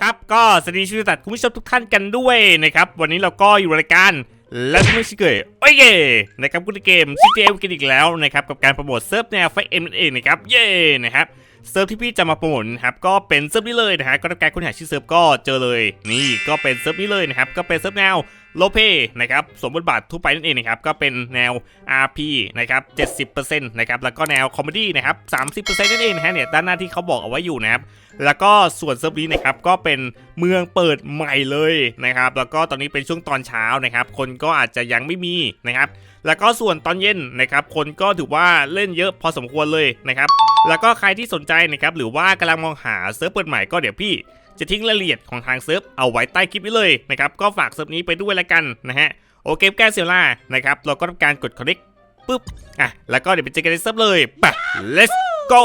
ครับ ก็สวัสดีชิวตัดคุณผู้ชมทุกท่านกันด้วยนะครับ วันนี้เราก็อยู่รายการและไม่ใช่เกยโอ้ยเย่นะครับคุณเกม CTM กันอีกแล้วนะครับกับการโปรโมทเซิร์ฟแนวไฟเอ็มนั่นเองนะครับเย่นะครับเซิร์ฟที่พี่จะมาโปรโมทนะครับก็เป็นเซิร์ฟนี้เลยนะฮะก็ทำการค้นหาชื่อเซิร์ฟก็เจอเลย นี่ก็เป็นเซิร์ฟนี้เลยนะครับก็เป็นเซิร์ฟแนว โลเปนะครับสมบทบาททั่วไปนั่นเองนะครับก็เป็นแนว RP นะครับ70%นะครับแล้วก็แนวคอมเมดี้นะครับ30%นั่นเองนะฮะเนี่ยด้านหน้าที่เขาบอกเอาไว้อยู่นะครับแล้วก็ส่วนเซิร์ฟนี้นะครับก็เป็นเมืองเปิดใหม่เลยนะครับแล้วก็ตอนนี้เป็นช่วงตอนเช้านะครับคนก็อาจจะยังไม่มีนะครับแล้วก็ส่วนตอนเย็นนะครับคนก็ถือว่าเล่นเยอะพอสมควรเลยนะครับแล้วก็ใครที่สนใจนะครับหรือว่ากำลังมองหาเซิร์ฟเปิดใหม่ก็เดี๋ยวพี่ จะทิ้งรายละเอียดของทางเซิร์ฟเอาไว้ใต้คลิปนี้เลยนะครับก็ฝากเซิร์ฟนี้ไปด้วยละกันนะฮะโอเคแก้เซียล่านะครับเราก็ทำการกด connect ปุ๊บอะแล้วก็เดี๋ยวไปเจอกันในเซิร์ฟเลยไป let's go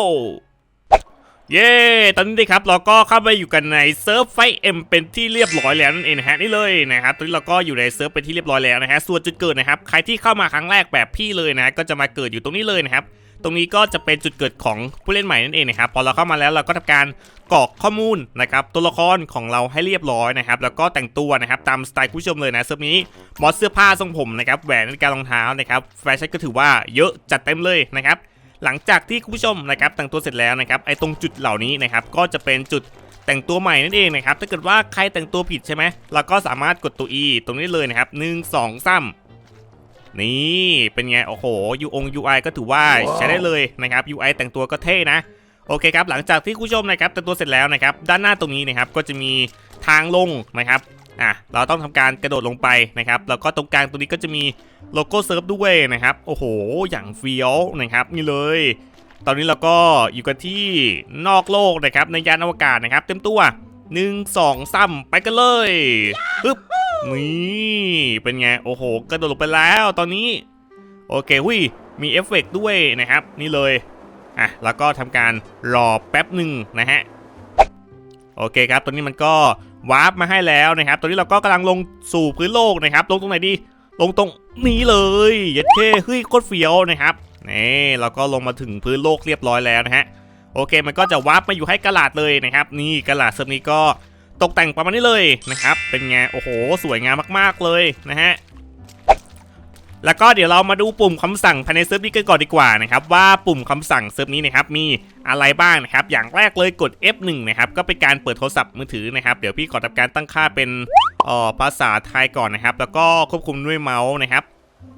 เย้ ตอนนี้นะครับเราก็เข้าไปอยู่กันในเซิร์ฟไฟเอ็มเป็นที่เรียบร้อยแล้วนั่นเองนะฮะนี่เลยนะครับตอนนี้เราก็อยู่ในเซิร์ฟเป็นที่เรียบร้อยแล้วนะฮะส่วนจุดเกิดนะครับใครที่เข้ามาครั้งแรกแบบพี่เลยนะฮะก็จะมาเกิดอยู่ตรงนี้เลยนะครับ ตรงนี้ก็จะเป็นจุดเกิดของผู้เล่นใหม่นั่นเองนะครับ พอเราเข้ามาแล้วเราก็ทำการกรอกข้อมูลนะครับตัวละครของเราให้เรียบร้อยนะครับ แล้วก็แต่งตัวนะครับตามสไตล์ผู้ชมเลยนะเซิร์ฟนี้มอดเสื้อผ้าทรงผมนะครับแหวนนาฬิการรองเท้านะครับแฟชั่นก็ถือว่าเยอะจัดเต็มเลยนะครับหลังจากที่คุณผู้ชมนะครับแต่งตัวเสร็จแล้วนะครับไอ้ตรงจุดเหล่านี้นะครับก็จะเป็นจุดแต่งตัวใหม่นั่นเองนะครับถ้าเกิดว่าใครแต่งตัวผิดใช่ไหมเราก็สามารถกดตัว E ตรงนี้เลยนะครับหนึ่งสองสาม นี่เป็นไง โอ้โห U อง UI ก็ถือว่าใช้ได้เลยนะครับ UI แต่งตัวก็เท่นะโอเคครับหลังจากที่คุณผู้ชมนะครับแต่งตัวเสร็จแล้วนะครับด้านหน้าตรงนี้นะครับก็จะมีทางลงนะครับอะเราต้องทำการกระโดดลงไปนะครับแล้วก็ตรงกลางตรงนี้ก็จะมีโลโก้เซิร์ฟด้วยนะครับโอ้โหอย่างเฟี้ยวนะครับนี่เลย ตอนนี้เราก็อยู่กันที่นอกโลกนะครับในยานอวกาศนะครับ เต็มตัวหนึ่งสองซ้ำไปกันเลยปึ๊บ นี่เป็นไง โอ้โห กระโดดลงไปแล้วตอนนี้ โอเคหุยมีเอฟเฟกต์ด้วยนะครับ นี่เลย อะ แล้วก็ทำการรอแป๊บหนึ่งนะฮะ โอเคครับ ตอนนี้มันก็วาร์ปมาให้แล้วนะครับ ตอนนี้เราก็กำลังลงสู่พื้นโลกนะครับ ลงตรงไหนดี ลงตรงนี้เลยยัดเท่เฮ้ยโคตรเฟี้ยวนะครับ นี่เราก็ลงมาถึงพื้นโลกเรียบร้อยแล้วนะฮะ โอเค มันก็จะวาร์ปมาอยู่ให้กระลาดเลยนะครับ นี่กระลาดเซิร์ฟนี้ก็ ตกแต่งประมาณนี้เลยนะครับ เป็นไง โอ้โห สวยงามมากๆเลยนะฮะ แล้วก็เดี๋ยวเรามาดูปุ่มคำสั่งภายในเซิร์ฟนี้กันก่อนดีกว่านะครับ ว่าปุ่มคำสั่งเซิร์ฟนี้นะครับมีอะไรบ้างนะครับ อย่างแรกเลยกด F1 นะครับก็เป็นการเปิดโทรศัพท์มือถือนะครับ เดี๋ยวพี่ขอทำการตั้งค่าเป็นออภาษาไทยก่อนนะครับ แล้วก็ควบคุมด้วยเมาส์นะครับ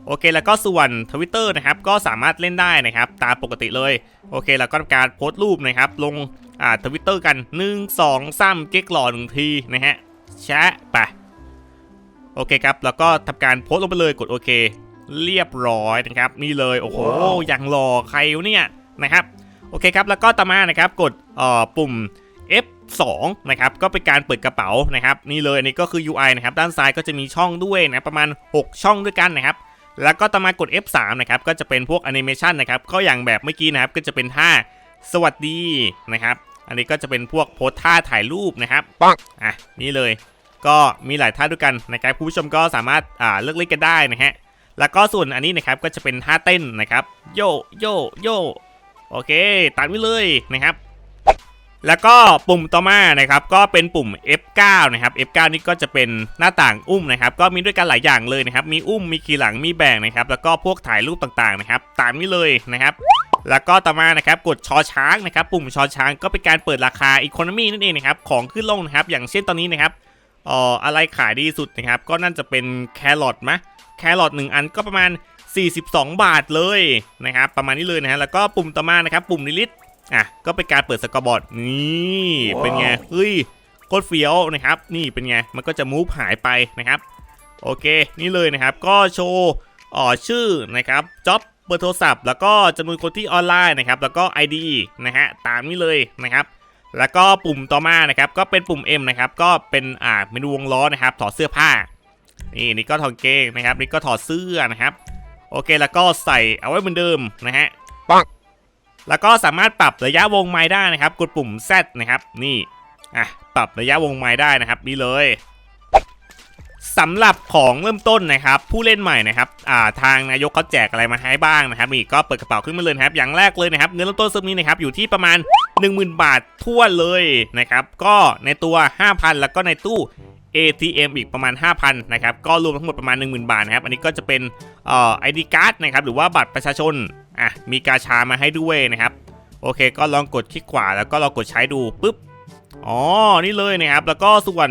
โอเคแล้วก็ส่วนทวิตเตอร์นะครับก็สามารถเล่นได้นะครับ ตามปกติเลยโอเคแล้วก็ทำการโพสต์รูปนะครับลงอ่าทวิตเตอร์กัน 1 2 3เก๊กหล่อหนึ่งทีนะฮะแชะไปโอเคครับแล้วก็ทำการโพสต์ลงไปเลยกดโอเค เรียบร้อยนะครับนี่เลยโอ้โหอย่างหล่อใครวะเนี่ยนะครับโอเคครับแล้วก็ต่อมานะครับกดเอ่อปุ่ม F2 นะครับก็เป็นการเปิดกระเป๋านะครับนี่เลยอันนี้ก็คือ UI นะครับด้านซ้ายก็จะมีช่องด้วยนะประมาณ 6 ช่องด้วยกันนะครับ แล้วก็ต่อมากด F3 นะครับก็จะเป็นพวกแอนิเมชันนะครับก็อย่างแบบเมื่อกี้นะครับก็จะเป็นท่าสวัสดีนะครับ อันนี้ก็จะเป็นพวกโพสท่าถ่ายรูปนะครับปังอะนี่เลยก็มีหลายท่าด้วยกันนะครับคุณผู้ชมก็สามารถอ่าเลือกเล่นกันได้นะฮะแล้วก็ส่วนอันนี้นะครับก็จะเป็นท่าเต้นนะครับ โยโยโยโอเคตามไว้เลยนะครับ แล้วก็ปุ่มต่อมานะครับก็เป็นปุ่ม F9 นะครับ F9 นี่ก็จะเป็นหน้าต่างอุ้มนะครับก็มีด้วยกันหลายอย่างเลยนะครับมีอุ้มมีขีหลังมีแบ่งนะครับแล้วก็พวกถ่ายรูปต่างๆนะครับตามนี้เลยนะครับแล้วก็ต่อมานะครับกดชอช้างนะครับปุ่มชอช้างก็เป็นการเปิดราคาอีโคโนมีนั่นเองนะครับของขึ้นลงนะครับอย่างเช่นตอนนี้นะครับอ่ออะไรขายดีสุดนะครับก็น่าจะเป็นแครอทมะแครอทหนึ่งอันก็ประมาณ 42 บาทเลยนะครับประมาณนี้เลยนะฮะแล้วก็ปุ่มต่อมานะครับปุ่มนิลิต อะก็เป็นการเปิดสกอร์บอร์ดนี่เป็นไงเฮ้ยโคตรเฟี้ยวนะครับ นี่เป็นไงมันก็จะมูฟหายไปนะครับโอเค นี่เลยนะครับก็โชว์อ๋อชื่อนะครับจ็อบเบอร์โทรศัพท์ แล้วก็จำนวนคนที่ออนไลน์นะครับ แล้วก็ ID นะฮะตามนี้เลยนะครับ แล้วก็ปุ่มต่อมานะครับก็เป็นปุ่ม M นะครับก็เป็นอ่าเมนูวงล้อนะครับถอดเสื้อผ้านี่นี่ก็ถอดเกงนะครับนี่ก็ถอดเสื้อนะครับ โอเคแล้วก็ใส่เอาไว้เหมือนเดิมนะฮะปัง แล้วก็สามารถปรับระยะวงไม้ได้นะครับ กดปุ่ม Z นะครับนี่อะปรับระยะวงไม้ได้นะครับนี่เลยสำหรับของเริ่มต้นนะครับ ผู้เล่นใหม่นะครับอ่าทางนายกเขาแจกอะไรมาให้บ้างนะครับนี่ก็เปิดกระเป๋าขึ้นมาเลยนะครับ อย่างแรกเลยนะครับเงินเริ่มต้นซิร์ฟนี้นะครับอยู่ที่ประมาณ 10,000 บาททั่วเลยนะครับ ก็ในตัว 5,000 แล้วก็ในตู้ ATM อีกประมาณ 5,000 นะครับ ก็รวมทั้งหมดประมาณ 10,000 บาทนะครับ อันนี้ก็จะเป็นเอ่อ ID card นะครับ หรือว่าบัตรประชาชน อะมีกาชามาให้ด้วยนะครับ โอเค ก็ลองกดคลิกขวาแล้วก็ลองกดใช้ดูปุ๊บอ๋อนี่เลยนะครับ แล้วก็ส่วน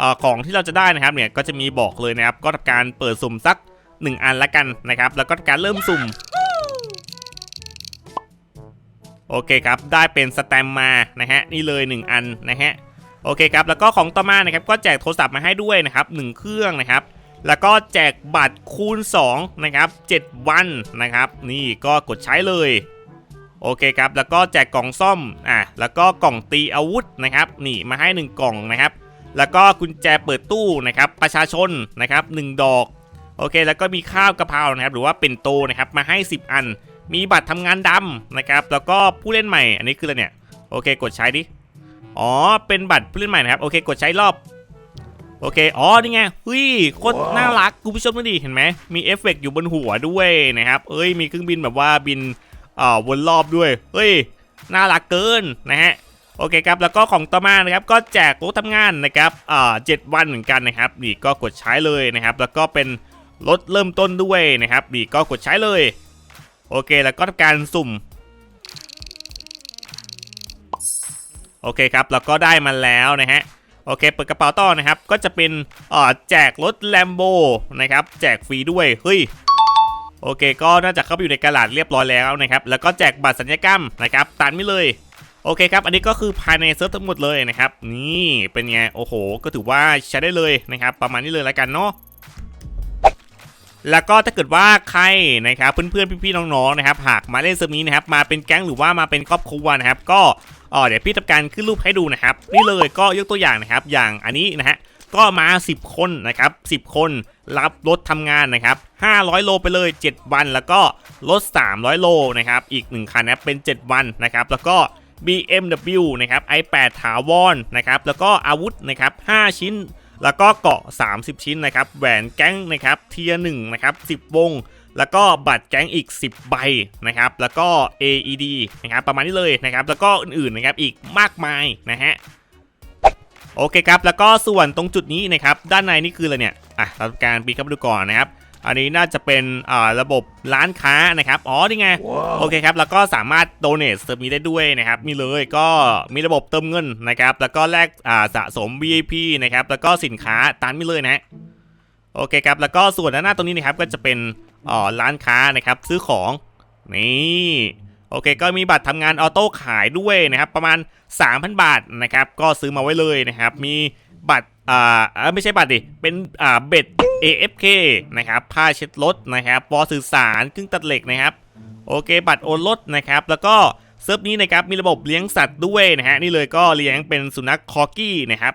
อของที่เราจะได้นะครับเนี่ยก็จะมีบอกเลยนะครับ ก็ทำการเปิดสุ่มสัก 1 อันละกันนะครับ แล้วก็ทำการเริ่มสุ่มโอเคครับได้เป็นสแตมมานะฮะนี่เลย 1 อันนะฮะโอเคครับแล้วก็ของต่อมานะครับก็แจกโทรศัพท์มาให้ด้วยนะครับ 1 เครื่องนะครับ แล้วก็แจกบัตรคูณ 2 นะครับ 7 วันนะครับ นี่ก็กดใช้เลย โอเคครับ แล้วก็แจกกล่องซ่อมอะแล้วก็กล่องตีอาวุธนะครับ นี่มาให้ 1 กล่องนะครับ แล้วก็กุญแจเปิดตู้นะครับ ประชาชนนะครับ 1 ดอก โอเค แล้วก็มีข้าวกะเพรานะครับ หรือว่าเป็นโตนะครับ มาให้ 10 อัน มีบัตรทำงานดำนะครับ แล้วก็ผู้เล่นใหม่ อันนี้คืออะไรเนี่ย โอเค กดใช้ดิ อ๋อ เป็นบัตรผู้เล่นใหม่นะครับ โอเค กดใช้รอบ โอเค อ๋อ นี่ไงเฮ้ยโคตรน่ารักคุณผู้ชมดูดิ เห็นไหม มีเอฟเฟกต์อยู่บนหัวด้วยนะครับ เอ้ย มีเครื่องบินแบบว่าบินเอ่อวนรอบด้วย เฮ้ย น่ารักเกินนะฮะ โอเคครับ แล้วก็ของต่อมานะครับ ก็แจกรถทำงานนะครับ อ่าเจ็ดวันเหมือนกันนะครับ นี่ก็กดใช้เลยนะครับ แล้วก็เป็นรถเริ่มต้นด้วยนะครับ นี่ก็กดใช้เลย โอเค แล้วก็ทำการสุ่มโอเคครับ แล้วก็ได้มาแล้วนะฮะ โอเค เปิดกระเป๋าต่อนะครับ ก็จะเป็นแจกรถแลมโบนะครับ แจกฟรีด้วย เฮ้ย โอเค ก็น่าจะเข้าไปอยู่ในกระดาษเรียบร้อยแล้วนะครับ แล้วก็แจกบัตรสัญญกรรมนะครับ ตามนี้เลย โอเคครับ อันนี้ก็คือภายในเซิร์ฟทั้งหมดเลยนะครับ นี่ เป็นไง โอ้โห ก็ถือว่าใช้ได้เลยนะครับ ประมาณนี้เลยแล้วกันเนาะ แล้วก็ถ้าเกิดว่าใครนะครับเพื่อนๆพี่ๆน้องๆนะครับหากมาเล่นเซิร์ฟนี้นะครับมาเป็นแก๊งหรือว่ามาเป็นครอบครัวนะครับ ก็เอ่อเดี๋ยวพี่ทำการขึ้นรูปให้ดูนะครับ นี่เลยก็ยกตัวอย่างนะครับ อย่างอันนี้นะฮะก็มา 10 คนนะครับ 10 คนรับรถทำงานนะครับ 500 โลไปเลย 7 วัน แล้วก็รถ 300 โลนะครับ อีก 1 คันนะครับเป็น 7 วันนะครับ แล้วก็ BMW นะครับ i8 ถาวรนะครับ แล้วก็อาวุธนะครับ 5 ชิ้น แล้วก็เกาะ 30 ชิ้นนะครับแหวนแก๊งนะครับเทียหนึ่งนะครับ10วง แล้วก็บัตรแก๊งอีก 10 ใบนะครับแล้วก็ AED นะครับประมาณนี้เลยนะครับแล้วก็อื่นๆนะครับอีกมากมายนะฮะโอเคครับแล้วก็ส่วนตรงจุดนี้นะครับด้านในนี่คืออะไรเนี่ยอะเราทำการปีนเข้าไปดูก่อนนะครับ อันนี้น่าจะเป็นอ่าระบบร้านค้านะครับ อ๋อ นี่ไง โอเคครับ แล้วก็สามารถโดเน t เซิร์ฟนี้ได้ด้วยนะครับ มีเลย ก็มีระบบเติมเงินนะครับ แล้วก็แลกอ่าสะสม VIP นะครับ แล้วก็สินค้าตามนี้เลยนะฮะโอเคครับ แล้วก็ส่วนด้านหน้าตรงนี้นะครับ ก็จะเป็นอ่อร้านค้านะครับ ซื้อของ นี่ โอเค ก็มีบัตรทำงานออโต้ขายด้วยนะครับ ประมาณ 3,000 บาทนะครับ ก็ซื้อมาไว้เลยนะครับ มีบัตร อ่าไม่ใช่บัตรดิ เป็นอ่าเบ็ด AFK นะครับ ผ้าเช็ดรถนะครับวอสื่อสารเครื่องตัดเหล็กนะครับ โอเค บัตรโอนรถนะครับ แล้วก็เซิร์ฟนี้นะครับ มีระบบเลี้ยงสัตว์ด้วยนะฮะ นี่เลยก็เลี้ยงเป็นสุนัขคอกี้นะครับ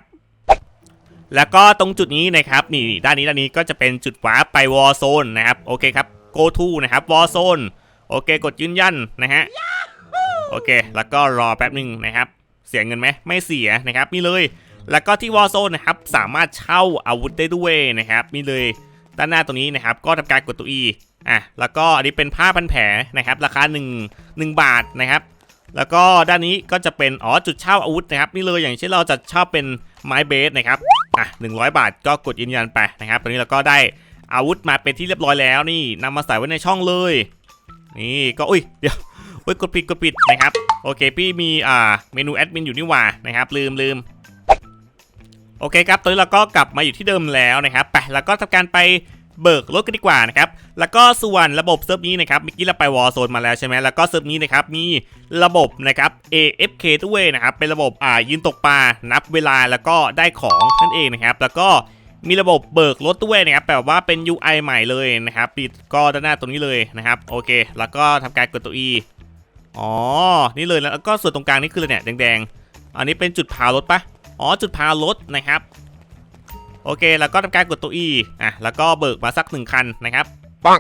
แล้วก็ตรงจุดนี้นะครับนี่ด้านนี้ด้านนี้ก็จะเป็นจุดวาร์ปไปวอ r z โซนนะครับ โอเคครับ go to นะครับวอ r z โซนโอเค กดยืนยันนะฮะ โอเค แล้วก็รอแป๊บหนึ่งนะครับ เสียเงินไหมไม่เสียนะครับ นี่เลย แล้วก็ที่วอ r z โซนนะครับสามารถเช่าอาวุธได้ด้วยนะครับนี่เลยด้านหน้าตรงนี้นะครับ ก็ทำการกดตัว E อะแล้วก็อันนี้เป็นผ้าพันแผลนะครับ ราคา1 1บาทนะครับ แล้วก็ด้านนี้ก็จะเป็นอ๋อจุดเช่าอาวุธนะครับนี่เลยอย่างเช่นเราจะเช่าเป็นไม้เบสนะครับอะ100 บาทก็กดยืนยันไปนะครับตอนนี้เราก็ได้อาวุธมาเป็นที่เรียบร้อยแล้วนี่นำมาใส่ไว้ในช่องเลย นี่ก็อุ้ยเดี๋ยวอุ้ยกดผิดกดผิดนะครับโอเคพี่มีอ่าเมนูแอดมินอยู่นี่หว่านะครับลืมลืม โอเคครับตอนนี้เราก็กลับมาอยู่ที่เดิมแล้วนะครับไปแล้วก็ทำการไปเบิกรถกันดีกว่านะครับ แล้วก็ส่วนระบบเซิร์ฟนี้นะครับเมื่อกี้เราไปวอ r z โซนมาแล้วใช่ไหมแล้วก็เซิร์ฟนี้นะครับมีระบบนะครับ AFK ด้วยนะครับ เป็นระบบอ่ายืนตกปลา นับเวลาแล้วก็ได้ของนั่นเองนะครับ แล้วก็มีระบบเบิกรถด้วยนะครับแบบว่าเป็น UI ใหม่เลยนะครับปิดก็ด้านหน้าตรงนี้เลยนะครับ โอเค แล้วก็ทำการกดตัว E อ๋อ นี่เลยแล้วก็ส่วนตรงกลางนี่คืออะไรเนี่ยแดงๆ อันนี้เป็นจุดพาวรถปะ อ๋อจุดพาวรถนะครับโอเค แล้วก็ทำการกดตัว E อะ แล้วก็เบิกมาสักหนึ่งคันนะครับปัง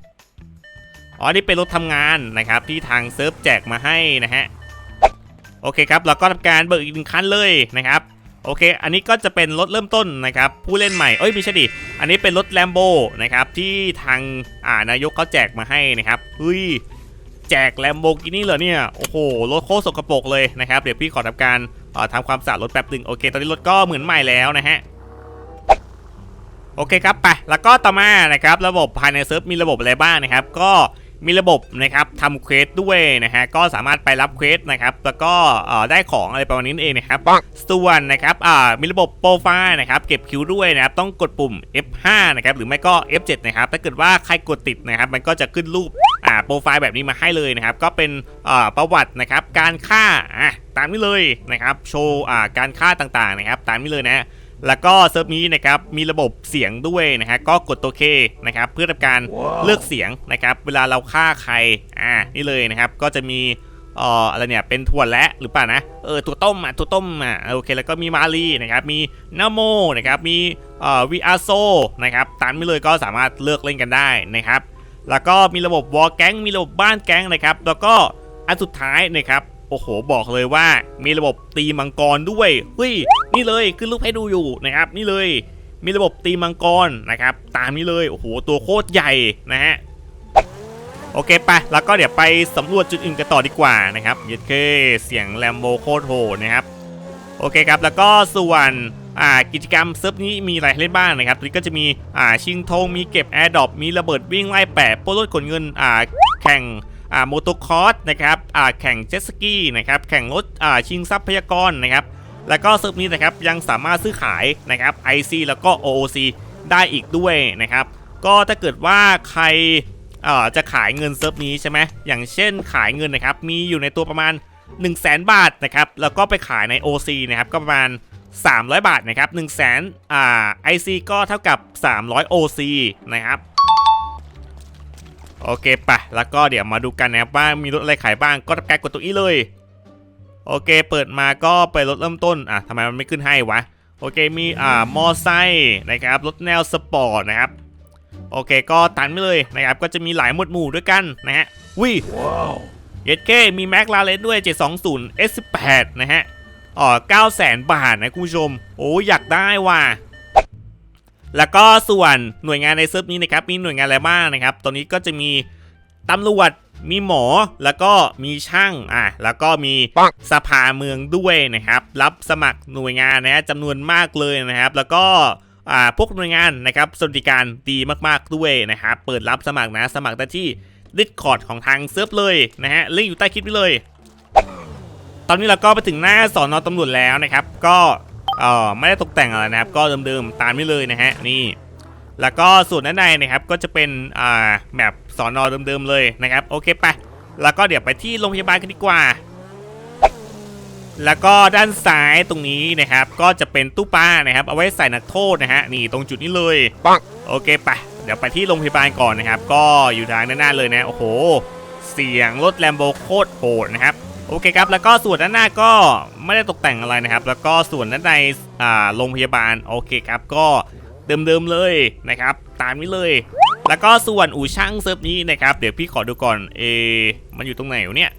อ๋อ นี่เป็นรถทำงานนะครับ ที่ทางเซิร์ฟแจกมาให้นะฮะ โอเคครับ แล้วก็ทำการเบิกอีกหนึ่งคันเลยนะครับ โอเค อันนี้ก็จะเป็นรถเริ่มต้นนะครับ ผู้เล่นใหม่ เอ้ยไม่ใช่ดิ อันนี้เป็นรถแลมโบนะครับ ที่ทาง อ่า นายกเขาแจกมาให้นะครับเฮ้ย แจกแลมโบกินี่เหรอเนี่ย โอ้โห รถโคตรสกปรกเลยนะครับ เดี๋ยวพี่ขอทำการเอ่อทำความสะอาดรถแป๊บหนึง โอเค ตอนนี้รถก็เหมือนใหม่แล้วนะฮะโอเคครับไป แล้วก็ต่อมานะครับระบบภายในเซิร์ฟมีระบบอะไรบ้างนะครับ ก็มีระบบนะครับทำเควสด้วยนะฮะก็สามารถไปรับเควสนะครับแล้วก็เอ่อได้ของอะไรประมาณนี้นั่นเองนะครับส่วนนะครับอ่ามีระบบโปรไฟล์นะครับเก็บคิวด้วยนะครับต้องกดปุ่ม F5 นะครับหรือไม่ก็ F7 นะครับถ้าเกิดว่าใครกดติดนะครับมันก็จะขึ้นรูป อ่าโปรไฟล์แบบนี้มาให้เลยนะครับ ก็เป็นอ่าประวัตินะครับการฆ่าอะตามนี้เลยนะครับโชว์อ่าการฆ่าต่างๆนะครับ ตามนี้เลยนะแล้วก็เซิร์ฟนี้นะครับมีระบบเสียงด้วยนะฮะก็กดตัวเคนะครับเพื่อทำการเลือกเสียงนะครับ เวลาเราฆ่าใครอ่านี่เลยนะครับก็จะมีเอ่ออะไรเนี่ยเป็นถั่วและหรือเปล่านะเออตัวต้มอะตัวต้มอะโอเคแล้วก็มีมารีนะครับมีนาโมนะครับมีเอ่อวีอาโซนะครับตามนี้เลยก็สามารถเลือกเล่นกันได้นะครับ แล้วก็มีระบบวอลแก๊งมีระบบบ้านแก๊งนะครับ แล้วก็อันสุดท้ายนะครับโอ้โหบอกเลยว่ามีระบบตีมังกรด้วยเฮ้ยนี่เลยขึ้นรูปให้ดูอยู่นะครับ นี่เลย มีระบบตีมังกรนะครับ ตามนี้เลยโอ้โหตัวโคตรใหญ่นะฮะโอเคไปแล้วก็เดี๋ยวไปสำรวจจุดอื่นกันต่อดีกว่านะครับย็ดเคเสียงแลมโบโคตรโหนะครับโอเคครับแล้วก็ส่วน อ่ากิจกรรมเซิร์ฟนี้มีอะไรเล่นบ้างนะครับตรงนี้ก็จะมีอ่าชิงธงมีเก็บแอร์ดรอปมีระเบิดวิ่งไล่แปะโปรรถขนเงินอ่าแข่งอ่าโมโตคอร์สนะครับอ่าแข่งเจ็ตสกีนะครับแข่งรถอ่าชิงทรัพยากรนะครับแล้วก็เซิร์ฟนี้นะครับยังสามารถซื้อขายนะครับ IC แล้วก็ OOC ได้อีกด้วยนะครับ ก็ถ้าเกิดว่าใครจะขายเงินเซิร์ฟนี้ใช่ไหมอย่างเช่นขายเงินนะครับมีอยู่ในตัวประมาณ 1 0 0 0 0แบาทนะครับแล้วก็ไปขายใน OC นะครับก็ประมาณ 300 บาทนะครับ1 0 0 0 0แสนอ่า IC ก็เท่ากับ 300 OC นะครับ โอเคปะแล้วก็เดี๋ยวมาดูกันนะครับว่ามีรถอะไรขายบ้างก็ทำการกดตัวอีเลย โอเค เปิดมาก็ไปรถเริ่มต้น อะทำไมมันไม่ขึ้นให้วะ โอเคมีอ่ามอไซค์นะครับ รถแนวสปอร์ตนะครับ โอเคก็ตันไปเลยนะครับ ก็จะมีหลายหมวดหมู่ด้วยกันนะฮะวิเย็ดเคมีแม็กลาเลนด้วย 720 S18 นะฮะ อ๋อ9แสนบาทนะคุณผู้ชม โอ้อยากได้ว่ะแล้วก็ส่วนหน่วยงานในเซิร์ฟนี้นะครับมีหน่วยงานอะไรบ้างนะครับ ตอนนี้ก็จะมีตำรวจมีหมอแล้วก็มีช่างอะแล้วก็มีปังสภาเมืองด้วยนะครับ รับสมัครหน่วยงานนะฮะจำนวนมากเลยนะครับ แล้วก็อ่าพวกหน่วยงานนะครับสวัสดิการดีมากๆด้วยนะครับเปิดรับสมัครนะสมัครได้ที่ Discord ของทางเซิร์ฟเลยนะฮะลิงก์อยู่ใต้คลิปนี้เลย ตอนนี้เราก็ไปถึงหน้าสอนอตำรวจแล้วนะครับ ก็เอ่อไม่ได้ตกแต่งอะไรนะครับ ก็เดิมๆตามนี้เลยนะฮะนี่ แล้วก็ส่วนด้านในนะครับก็จะเป็นอ่าแบบสอนอเดิมๆเลยนะครับโอเคไปแล้วก็เดี๋ยวไปที่โรงพยาบาลกันดีกว่า แล้วก็ด้านซ้ายตรงนี้นะครับ ก็จะเป็นตู้ป้านะครับ เอาไว้ใส่นักโทษนะฮะนี่ตรงจุดนี้เลยปังโอเคไปเดี๋ยวไปที่โรงพยาบาลก่อนนะครับ ก็อยู่ทางด้านหน้าเลยนะโอ้โห เสียงรถแลมโบโคตรโหดนะครับ โอเคครับ แล้วก็ส่วนด้านหน้าก็ไม่ได้ตกแต่งอะไรนะครับ แล้วก็ส่วนด้านในอ่าโรงพยาบาลโอเคครับ ก็เดิมๆเลยนะครับ ตามนี้เลย แล้วก็ส่วนอู่ช่างเซิร์ฟนี้นะครับ เดี๋ยวพี่ขอดูก่อนเอ มันอยู่ตรงไหนวะเนี่ย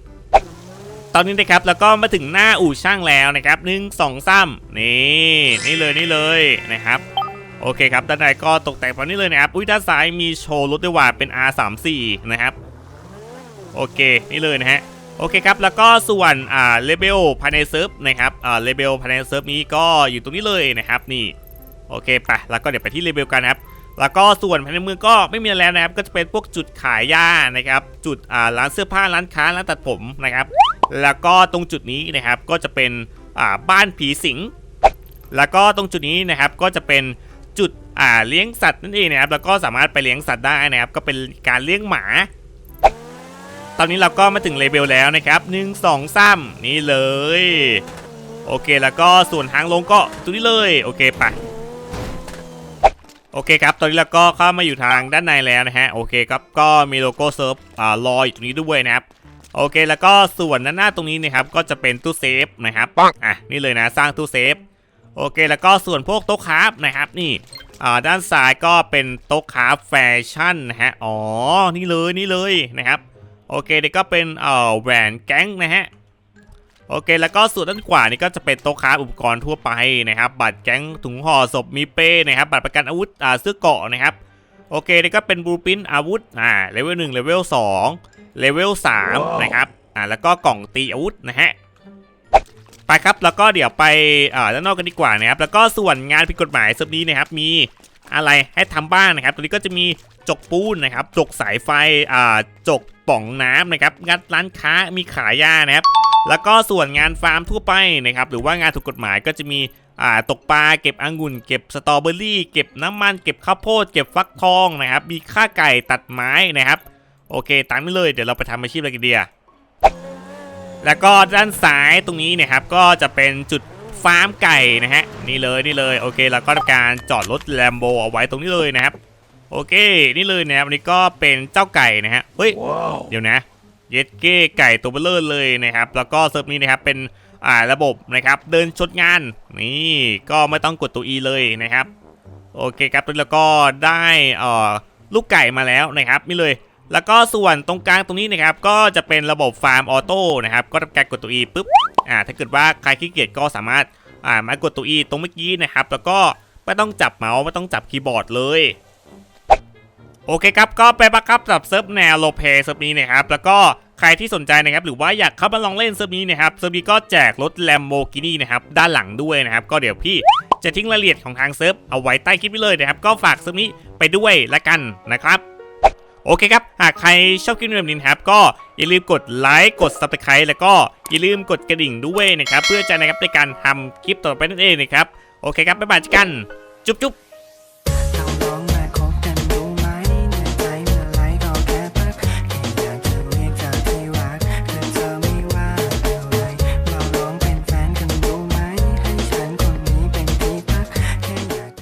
ตอนนี้นะครับแล้วก็มาถึงหน้าอู่ช่างแล้วนะครับหนึ่งสองสามนี่นี่เลยนี่เลยนะครับโอเคครับด้านในก็ตกแต่งแบบนี้เลยนะครับอุ้ยด้านซ้ายมีโชว์รถด้วยว่าเป็น R34 นะครับโอเคนี่เลยนะฮะ โอเคครับ แล้วก็ส่วนอ่าเลเบลภายในเซิร์ฟนะครับอ่าเลเบลภายในเซิร์ฟนี้ก็อยู่ตรงนี้เลยนะครับนี่โอเคไปแล้วก็เดี๋ยวไปที่เลเบลกันนะครับแล้วก็ส่วนภายในเมืองก็ไม่มีอะไรแล้วนะครับ ก็จะเป็นพวกจุดขายยานะครับ จุดอ่าร้านเสื้อผ้าร้านค้าร้านตัดผมนะครับ แล้วก็ตรงจุดนี้นะครับก็จะเป็นอ่าบ้านผีสิง แล้วก็ตรงจุดนี้นะครับก็จะเป็นจุดอ่าเลี้ยงสัตว์นั่นเองนะครับแล้วก็สามารถไปเลี้ยงสัตว์ได้นะครับ ก็เป็นการเลี้ยงหมา อนนี้เราก็มาถึงเลเบลแล้วนะครับหนึ่งสองสามนี่เลย โอเคแล้วก็ส่วนทางลงก็ตรงนี้เลย โอเคไปโอเคครับ ตอนนี้เราก็เข้ามาอยู่ทางด้านในแล้วนะฮะ โอเคครับ ก็มีโลโก้เซิร์ฟอ่ารออยู่ตรงนี้ด้วยนะครับ โอเค แล้วก็ส่วนด้านหน้าตรงนี้นะครับ ก็จะเป็นตู้เซฟนะครับปังอะ นี่เลยนะ สร้างตู้เซฟ โอเค แล้วก็ส่วนพวกโต๊ะคราฟนะครับ นี่อ่าด้านซ้ายก็เป็นโต๊ะคราฟแฟชั่นนะฮะ อ๋อ นี่เลย นี่เลยนะครับ โอเคเด็กก็เป็นเอ่อแหวนแก๊งนะฮะโอเค แล้วก็ส่วนด้านขวานี่ก็จะเป็นโต๊ะค้าอุปกรณ์ทั่วไปนะครับ บัตรแก๊งถุงห่อศพมีเป้นะครับ บัตรประกันอาวุธอ่าเสื้อเกราะนะครับ โอเคนี่ก็เป็นบลูปินอาวุธอ่าเลเวลหนึ่งเลเวลสองเลเวลสามนะครับอ่าแล้วก็กล่องตีอาวุธนะฮะไปครับแล้วก็เดี๋ยวไปอ่าด้านนอกกันดีกว่านะครับ แล้วก็ส่วนงานผิดกฎหมายเซิร์ฟนี้นะครับ มีอะไรให้ทำบ้างนะครับ ตัวนี้ก็จะมีจกปูนนะครับ จกสายไฟอ่าจก ป่องน้ำนะครับงัดร้านค้ามีขายยานะครับ แล้วก็ส่วนงานฟาร์มทั่วไปนะครับ หรือว่างานถูกกฎหมายก็จะมีอ่าตกปลาเก็บองุ่น เก็บสตรอเบอรี่ เก็บน้ำมัน เก็บข้าวโพด เก็บฟักทองนะครับ มีค่าไก่ตัดไม้นะครับ โอเค ตามนี้เลยเดี๋ยวเราไปทำอาชีพอะไรกันดีอะแล้วก็ด้านซ้ายตรงนี้นะครับก็จะเป็นจุดฟาร์มไก่นะฮะนี่เลยนี่เลยโอเคแล้วก็ทำการจอดรถแลมโบเอาไว้ตรงนี้เลยนะครับ โอเค นี่เลยนะครับอันนี้ก็เป็นเจ้าไก่นะฮะเฮ้ยเดี๋ยวนะเย็ดเก้ไก่ตัวเบลเลอร์เลยนะครับ แล้วก็เซิร์ฟนี้นะครับเป็นอ่าระบบนะครับ เดินชดงานนี่ก็ไม่ต้องกดตัว E เลยนะครับ โอเคครับแล้วก็ได้เอ่อลูกไก่มาแล้วนะครับนี่เลย แล้วก็ส่วนตรงกลางตรงนี้นะครับ ก็จะเป็นระบบฟาร์มออโต้นะครับ ก็ทำการกดตัว E ปุ๊บอ่าถ้าเกิดว่าใครขี้เกียจก็สามารถอ่ามากดตัว E ตรงเมื่อกี้นะครับ แล้วก็ไม่ต้องจับเมาส์ไม่ต้องจับคีย์บอร์ดเลย โอเคครับก็ไปบักครับกับเซิร์ฟแนวโลเพเซิร์ฟนี้นะครับแล้วก็ใครที่สนใจนะครับหรือว่าอยากเข้ามาลองเล่นเซิร์ฟนี้นะครับเซิร์ฟนี้ก็แจกรถแลมโบกินีนะครับด้านหลังด้วยนะครับก็เดี๋ยวพี่จะทิ้งรายละเอียดของทางเซิร์ฟเอาไว้ใต้คลิปไว้เลยนะครับก็ฝากเซิร์ฟนี้ไปด้วยละกันนะครับโอเคครับ หากใครชอบคลิปแบบนี้นะครับ ก็อย่าลืมกดไลค์กด subscribe แล้วก็อย่าลืมกดกระดิ่งด้วยนะครับ เพื่อจะนะครับในการทำคลิปต่อไปนั่นเองนะครับ โอเคครับ บ๊ายบายกัน จุ๊บจุ๊บ